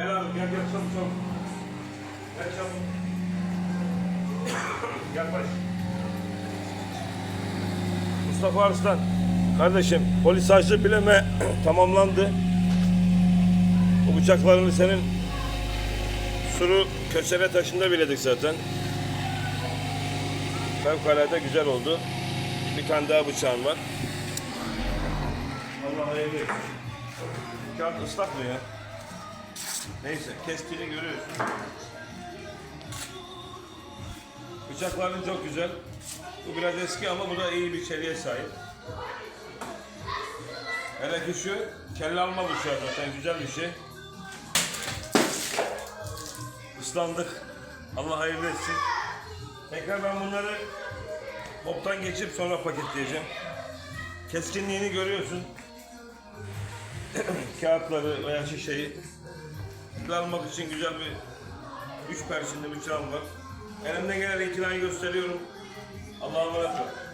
Gel abi gel gel çabuk çabuk. Gel çabuk. baş. Mustafa Arslan. Kardeşim polis harçlı bileme tamamlandı. Bu bıçaklarını senin suru köseve taşında biledik zaten. Fevkalade güzel oldu. Bir tane daha bıçağın var. Allah hayırlı. Kağıt ıslak mı ya? Neyse kestiğini görüyorsun. Bıçakların çok güzel. Bu biraz eski ama bu da iyi bir çeliğe sahip. Hele ki şu kelle alma bıçağı zaten güzel bir şey. Islandık. Allah hayırlı etsin. Tekrar ben bunları boptan geçip sonra paketleyeceğim. Keskinliğini görüyorsun. Kağıtları veya şişeyi almak için güzel bir üç perçinli bıçağım var. Elimden gelen itinayı gösteriyorum. Allah'a emanet ol.